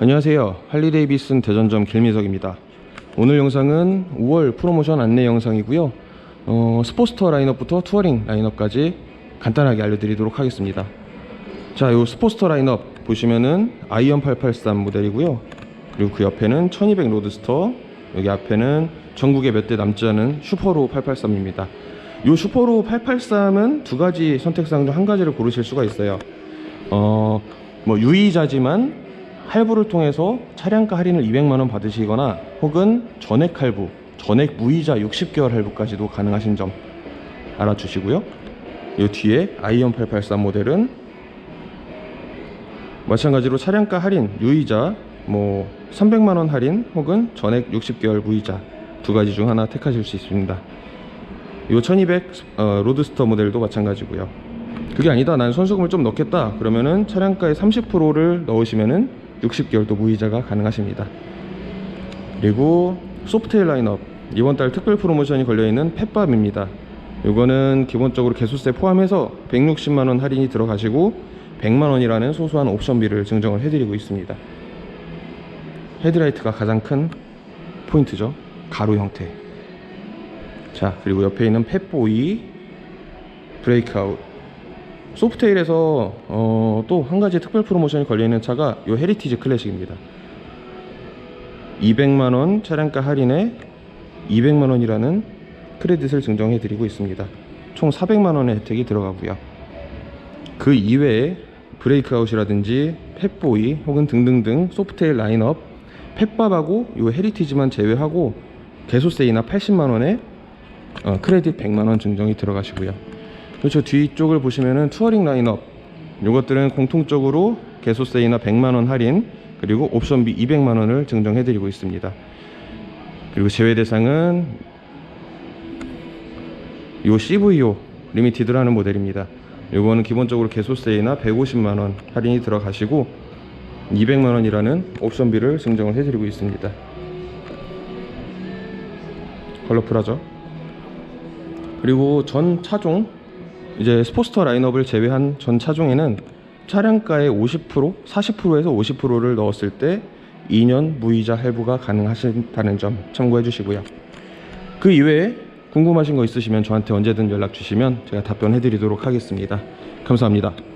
안녕하세요. 할리데이비슨 대전점 길미석입니다. 오늘 영상은 5월 프로모션 안내 영상이고요. 어, 스포스터 라인업부터 투어링 라인업까지 간단하게 알려드리도록 하겠습니다. 자, 이 스포스터 라인업 보시면은 아이언 883 모델이고요. 그리고 그 옆에는 1200 로드스터, 여기 앞에는 전국에 몇 대 남지 않은 슈퍼로 883입니다. 이 슈퍼로 883은 두 가지 선택사항 중한 가지를 고르실 수가 있어요. 어, 뭐 유의자지만 할부를 통해서 차량가 할인을 200만 원 받으시거나 혹은 전액 할부, 전액 무이자 60개월 할부까지도 가능하신 점 알아주시고요. 이 뒤에 아이언 883 모델은 마찬가지로 차량가 할인, 유이자 뭐 300만 원 할인 혹은 전액 60개월 무이자 두 가지 중 하나 택하실 수 있습니다. 이 1200 어, 로드스터 모델도 마찬가지고요. 그게 아니다. 난 선수금을 좀 넣겠다. 그러면은 차량가의 30%를 넣으시면은 60개월 도 무이자가 가능하십니다. 그리고 소프트웨어 라인업 이번 달 특별 프로모션이 걸려 있는 펫밥입니다. 이거는 기본적으로 개소세 포함해서 160만 원 할인이 들어가시고 100만 원이라는 소소한 옵션비를 증정을 해드리고 있습니다. 헤드라이트가 가장 큰 포인트죠. 가로 형태. 자 그리고 옆에 있는 펫보이 브레이크아웃 소프테일에서 어, 또 한 가지 특별 프로모션이 걸려 있는 차가 이 헤리티지 클래식입니다. 200만 원 차량가 할인에 200만 원이라는 크레딧을 증정해 드리고 있습니다. 총 400만 원의 혜택이 들어가고요. 그 이외에 브레이크아웃이라든지 펫보이 혹은 등등등 소프트웨어 라인업 펫밥하고 이 헤리티지만 제외하고 개소세이나 80만 원에 어, 크레딧 100만 원 증정이 들어가시고요. 그렇죠. 뒤쪽을 보시면은 투어링 라인업 이것들은 공통적으로 개소세이나 100만 원 할인 그리고 옵션비 200만 원을 증정해 드리고 있습니다. 그리고 제외 대상은 요 CVO 리미티드라는 모델입니다. 요거는 기본적으로 개소세이나 150만 원 할인이 들어가시고 200만 원이라는 옵션비를 증정을 해 드리고 있습니다. 컬러풀하죠? 그리고 전 차종 이제 스포스터 라인업을 제외한 전 차종에는 차량가의 50% 40%에서 50%를 넣었을 때 2년 무이자 할부가 가능하신다는 점 참고해 주시고요. 그 이외에 궁금하신 거 있으시면 저한테 언제든 연락 주시면 제가 답변해 드리도록 하겠습니다. 감사합니다.